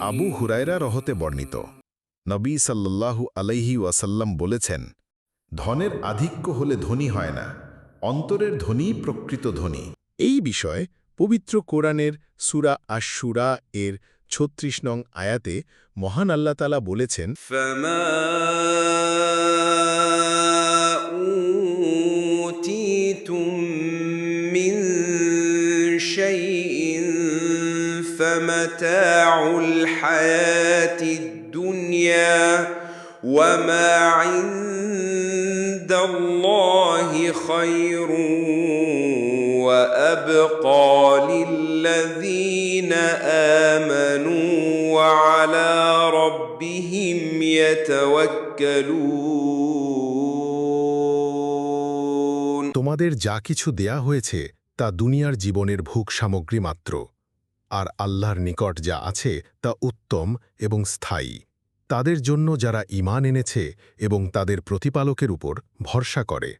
আবু হুরায়রা রহতে বর্ণিত নবী সাল্লাল্লাহু আলাইহি ওয়াসাল্লাম বলেছেন ধনের আধিক্য হলে ধনী হয় না অন্তরের ধনী প্রকৃত ধনী এই বিষয়ে পবিত্র কোরআনের সুরা আশুরা এর ছত্রিশ নং আয়াতে মহান আল্লাহ তালা বলেছেন فما فمتاع الحياة الدنيا وما عند الله خير وأبقى للذين آمنوا وعلى ربهم يتوكلون তোমাদের যা কিছু দেয়া হয়েছে তা দুনিয়ার জীবনের ভোগ সামগ্রী মাত্র আর আল্লাহর নিকট যা আছে তা উত্তম এবং স্থায়ী। তাদের জন্য যারা ইমান এনেছে এবং তাদের প্রতিপালকের উপর ভরসা করে।